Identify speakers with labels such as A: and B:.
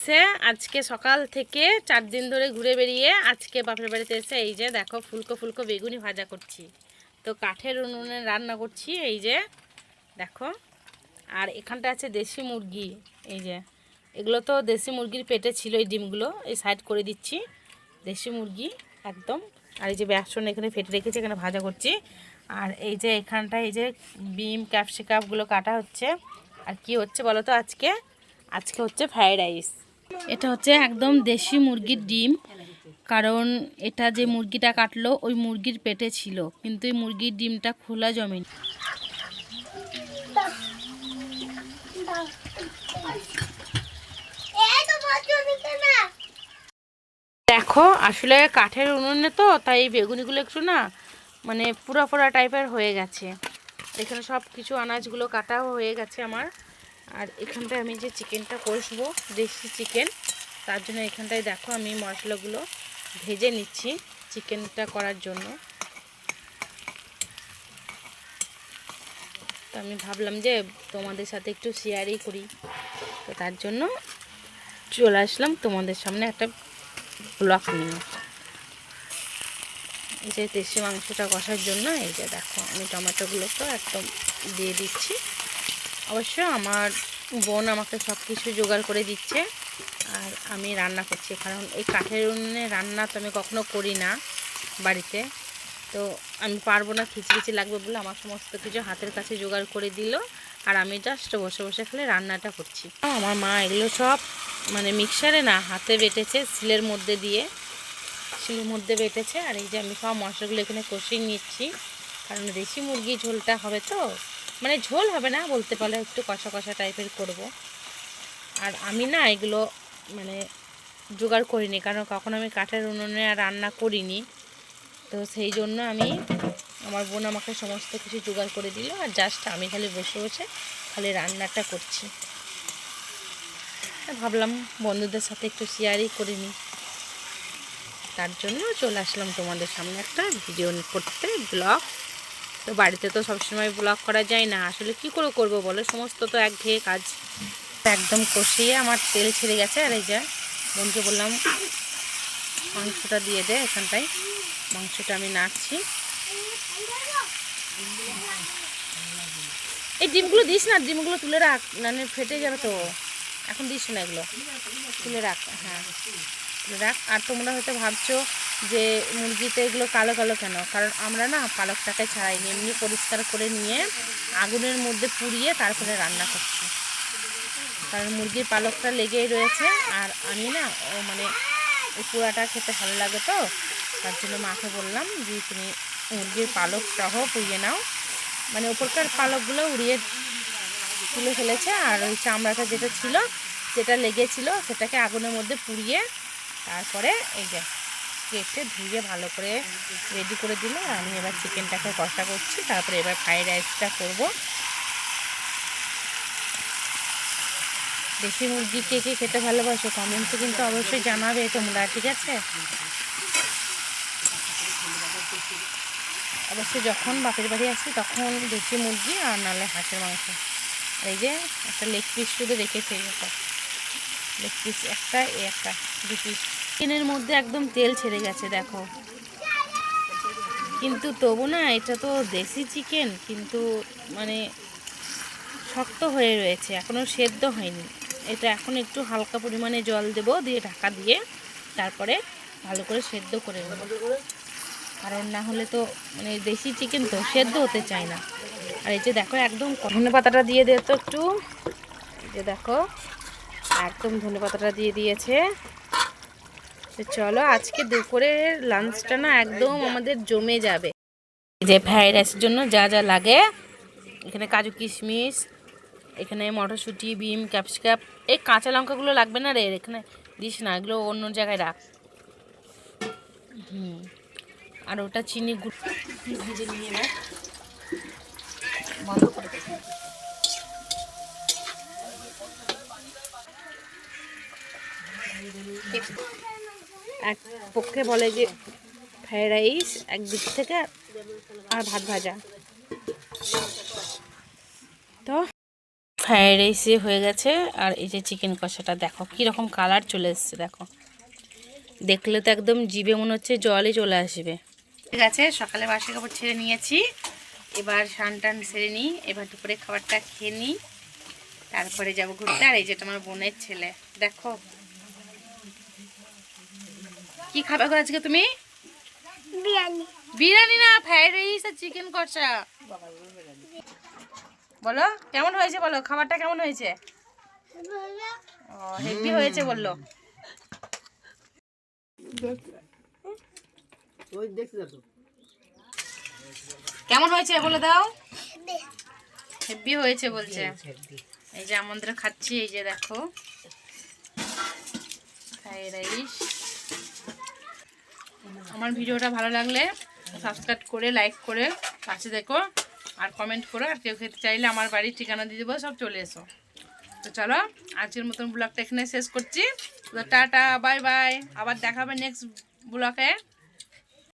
A: সে আজকে সকাল থেকে চার দিন ধরে ঘুরে বেরিয়ে আজকে বাপের বাড়িতে এসে এই যে দেখো ফুলকো ফুলকো বেগুনি ভাজা করছি। তো কাঠের উনুনে রান্না করছি এই যে, দেখো। আর এখানটা আছে দেশি মুরগি, এই যে। এগুলো তো দেশি মুরগির পেটে ছিল এই ডিমগুলো, এই সাইড করে দিচ্ছি। দেশি মুরগি, একদম। আর এই যে বেসন এখানে ফেটে রেখেছি, এখানে ভাজা করছি। আর এই যে এখানটা এই যে বিম ক্যাপসিকাপগুলো কাটা হচ্ছে। আর কি হচ্ছে বলো তো আজকে? আজকে হচ্ছে ফ্রাইড রাইস। এটা হচ্ছে একদম দেশি মুরগির ডিম, কারণ এটা যে মুরগিটা কাটলো, ওই মুরগির পেটে ছিল, কিন্তু এই মুরগির ডিমটা খোলা জমিন। দেখো, আসলে কাঠের উনুনে তো, তাই বেগুনিগুলো একটু না মানে পুরা পুরা টাইপের হয়ে গেছে। এখানে সব কিছু আনাজগুলো কাটাও হয়ে গেছে আমার। আর এখানটায় আমি যে চিকেনটা কষবো, দেশি চিকেন, তার জন্য এখানটায় দেখো আমি মশলাগুলো ভেজে নিচ্ছি চিকেনটা করার জন্য। তো আমি ভাবলাম যে তোমাদের সাথে একটু শেয়ারই করি। তো তার জন্য চলে আসলাম তোমাদের সামনে একটা ব্লক নিয়ে। এই যে দেশি মাংসটা কষার জন্য, এই যে দেখো আমি টমেটোগুলোকে একদম দিয়ে দিচ্ছি। অবশ্য আমার বোন আমাকে সব কিছু জোগাড় করে দিচ্ছে আর আমি রান্না করছি। কারণ এই কাঠের উনুনে রান্না তো আমি কখনো করি না বাড়িতে। তো আমি পারব না, খিচখিচি লাগবে বলে আমার সমস্ত কিছু হাতের কাছে জোগাড় করে দিল আর আমি জাস্ট বসে বসে খালি রান্নাটা করছি। আমার মা এগুলো সব মানে মিক্সারে না, হাতে বেটেছে শিলের মধ্যে দিয়ে। শিলের মধ্যে বেটেছে আর এই যে আমি সব মশলাগুলো এখানে কষিয়ে নিচ্ছি। কারণ দেশি মুরগি ঝোলটা হবে তো। মানে ঝোল হবে না বলতে পারলে একটু কষা কষা টাইপের করব। আর আমি না এগুলো মানে জোগাড় করিনি, কারণ কখনো আমি কাঠের উনুনে আর রান্না করিনি। তো সেই জন্য আমি আমার বোন আমাকে সমস্ত কিছু জোগাড় করে দিল আর জাস্ট আমি খালি বসে বসে খালি রান্নাটা করছি। ভাবলাম বন্ধুদের সাথে একটু শেয়ারই করে নিই। তার জন্য চলে আসলাম তোমাদের সামনে একটা ভিডিও করতে, ব্লগ। তো বাড়িতে তো সবসময় ব্লগ করা যায় না। আসলে কি করে করব বলো? সমস্ত তো এক একঘেয়ে কাজ। একদম কষিয়ে আমার তেল ছেড়ে গেছে আর এই যে বোনকে বললাম, মাংসটা দিয়ে দে এখানটায়। মাংসটা আমি নাড়ছি। এই ডিমগুলো দিস না, ডিমগুলো তুলে রাখ মানে ফেটে যাবে তো। এখন দিস না এগুলো। তুলে রাখ হ্যাঁ। রাখ, আর তোমরা হয়তো ভাবছ যে মুরগিতে এগুলো কালো কালো কেন? কারণ আমরা না পালকটাকে ছাড়াইনি, এমনি পরিষ্কার করে নিয়ে আগুনের মধ্যে পুড়িয়ে তারপরে রান্না করছি। কারণ মুরগির পালকটা লেগেই রয়েছে, আর আমি না, ও মানে পোড়াটা খেতে ভালো লাগে তো, তার জন্য মাকে বললাম যে তুমি মুরগির পালক সহ পুড়িয়ে নাও। মানে ওপরকার পালকগুলো উড়িয়ে তুলে ফেলেছে, আর ওই চামড়াটা যেটা ছিল, যেটা লেগেছিল, সেটাকে আগুনের মধ্যে পুড়িয়ে তারপরে এই যে কেটে ধুয়ে ভালো করে রেডি করে দিল আমি এবার চিকেনটাকে কষা করছি, তারপরে এবার ফ্রাইড রাইসটা করব। দেশি মুরগি কে কে খেতে ভালোবাসো কমেন্টে কিন্তু অবশ্যই জানাবে তোমরা, ঠিক আছে? অবশ্যই যখন বাপের বাড়ি আসি তখন দেশি মুরগি আর নাহলে হাঁসের মাংস। এই যে একটা লেগ পিস শুধু রেখেছে লেগ একটা এ একটা দু পিস চিকেনের মধ্যে একদম তেল ছেড়ে গেছে, দেখো। কিন্তু তবু না, এটা তো দেশি চিকেন, কিন্তু মানে শক্ত হয়ে রয়েছে এখনও সেদ্ধ হয়নি। এটা এখন একটু হালকা পরিমাণে জল দেব, দিয়ে ঢাকা দিয়ে তারপরে ভালো করে সেদ্ধ করে নেব। কারণ না হলে তো মানে দেশি চিকেন তো সেদ্ধ হতে চায় না। আর এই যে দেখো, একদম ধনে পাতাটা দিয়ে দে তো একটু। যে দেখো একদম ধনে পাতাটা দিয়ে দিয়েছে। তো চলো, আজকে দুপুরের লাঞ্চটা না একদম আমাদের জমে যাবে। যে ফ্রাইড রাইসের জন্য যা যা লাগে, এখানে কাজু কিশমিশ, এখানে মটরশুঁটি, বিম ক্যাপসিকাপ এই কাঁচা লঙ্কাগুলো লাগবে না রে? এখানে দিস না, এগুলো অন্য জায়গায় রাখ। হুম, আর ওটা চিনি গুড় ভেজে নিয়ে বন্ধ করে এক পক্ষে বলে যে ফ্রাইড রাইস একদিক থেকে আর ভাত ভাজা। তো ফ্রাইড রাইসে হয়ে গেছে, আর এই যে চিকেন কষাটা, দেখো কীরকম কালার চলে এসছে, দেখো। দেখলে তো একদম জিভে মনে হচ্ছে জলই চলে আসবে। ঠিক আছে, সকালে বাসি কাপড় ছেড়ে নিয়েছি। এবার স্নান টান সেরে নিই, এবার দুপুরে খাবারটা খেয়ে নিই। তারপরে যাব ঘুরতে, আর এই যেটা আমার বোনের ছেলে, দেখো। কি খাবে গো আজকে তুমি?
B: বিরিয়ানি।
A: বিরিয়ানি না ফ্রাইড রাইস আর চিকেন কষা। বলো কেমন হয়েছে বলো? খাবারটা কেমন হয়েছে? ও হেভি হয়েছে বলল। কেমন হয়েছে বলে দাও? হেভি হয়েছে বলছে। এই যে আমাদের খাচ্ছি এই যে দেখো। Fried rice. আমার ভিডিওটা ভালো লাগলে সাবস্ক্রাইব করে লাইক করে পাশে দেখো। আর কমেন্ট করো, আর কেউ খেতে চাইলে আমার বাড়ির ঠিকানা দিয়ে দেবো, সব চলে এসো। তো চলো, আজকের মতন ব্লগটা এখানে শেষ করছি। তো টাটা বাই বাই আবার দেখাবে নেক্সট ব্লগে